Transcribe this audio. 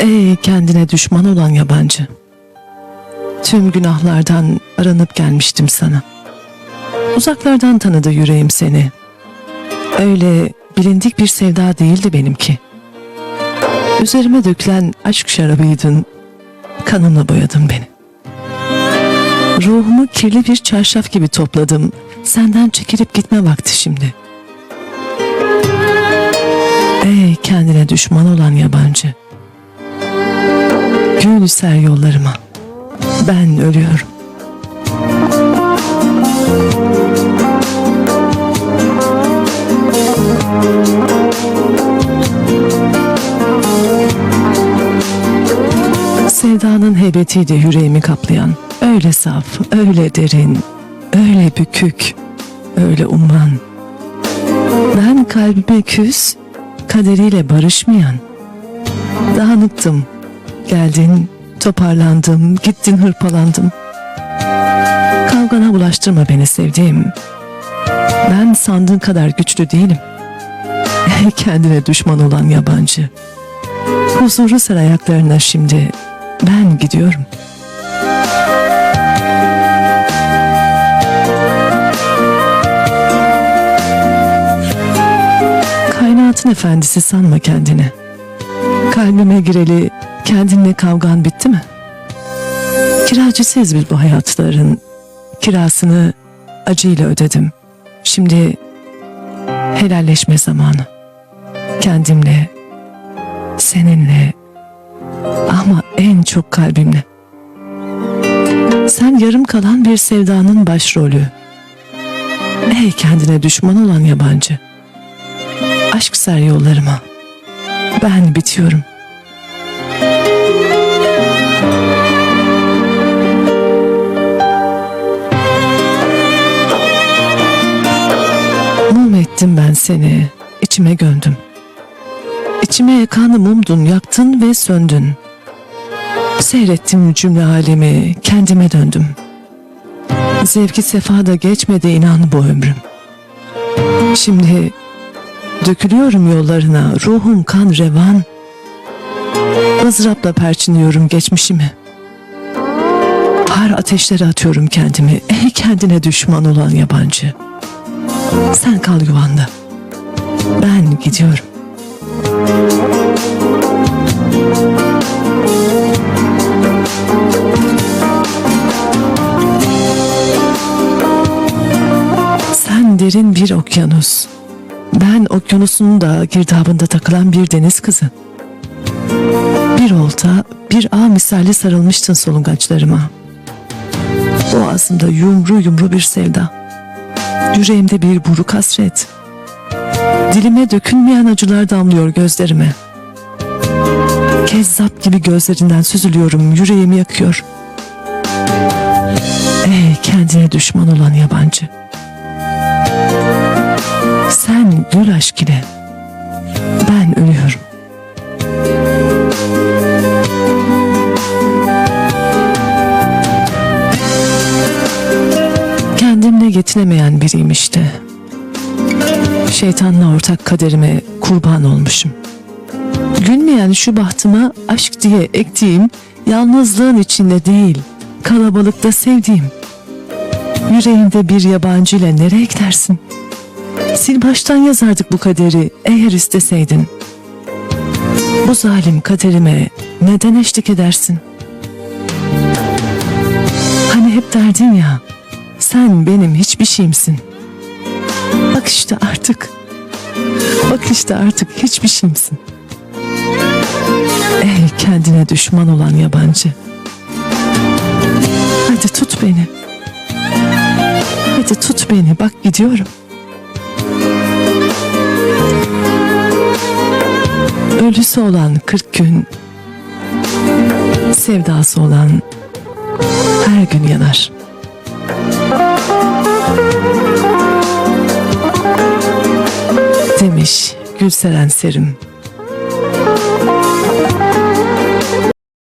Ey kendine düşman olan yabancı. Tüm günahlardan aranıp gelmiştim sana. Uzaklardan tanıdı yüreğim seni. Öyle bilindik bir sevda değildi benimki. Üzerime dökülen aşk şarabıydın. Kanımla boyadın beni. Ruhumu kirli bir çarşaf gibi topladım. Senden çekilip gitme vakti şimdi. Ey kendine düşman olan yabancı. Gül ser yollarıma. Ben ölüyorum. Sevdanın heybetiyle yüreğimi kaplayan, öyle saf, öyle derin, öyle bükük, öyle umman. Ben kalbime küs, kaderiyle barışmayan. Dağınıktım, geldin, toparlandım, gittin hırpalandım. Kavgana bulaştırma beni sevdiğim. Ben sandığın kadar güçlü değilim. Kendine düşman olan yabancı. Huzuru ser ayaklarına şimdi. Ben gidiyorum. Kainatın efendisi sanma kendini. Kalbime gireli kendinle kavgan bitti mi? Kiracısıyız biz bu hayatların. Kirasını acıyla ödedim. Şimdi helalleşme zamanı. Kendimle, seninle ama en çok kalbimle. Sen yarım kalan bir sevdanın başrolü. Ey kendine düşman olan yabancı. Aşk ser yollarıma. Ben bitiyorum. Ettim ben seni, içime gömdüm. İçime yakanı mumdun, yaktın ve söndün. Seyrettim cümle alemi, kendime döndüm. Zevki sefada geçmedi inan bu ömrüm. Şimdi dökülüyorum yollarına, ruhum kan revan. ızdırapla perçinliyorum geçmişimi. Har ateşlere atıyorum kendimi, ey kendine düşman olan yabancı. Sen kal yuvanda. Ben gidiyorum. Sen derin bir okyanus. Ben okyanusun da girdabında takılan bir deniz kızı. Bir olta, bir ağ misali sarılmıştın solungaçlarıma. Boğazımda yumru yumru bir sevda. Yüreğimde bir buruk hasret. Dilime dökülmeyen acılar damlıyor gözlerime. Kezzap gibi gözlerinden süzülüyorum, yüreğimi yakıyor. Ey kendine düşman olan yabancı. Sen gül aşk ile. Ben ölüyorum. Yetinemeyen biriyim işte. Şeytanla ortak kaderime kurban olmuşum. Gülmeyen şu bahtıma aşk diye ektiğim yalnızlığın içinde değil, kalabalıkta sevdiğim. Yüreğinde bir yabancı ile nereye gidersin? Sil baştan yazardık bu kaderi eğer isteseydin. Bu zalim kaderime neden eşlik edersin? Hani hep derdin ya, sen benim hiçbir şeyimsin. Bak işte artık, bak işte artık hiçbir şeyimsin. Ey kendine düşman olan yabancı. Hadi tut beni. Hadi tut beni bak gidiyorum. Ölüsü olan 40 gün, sevdası olan her gün yanar. Demiş Gülseren Serim.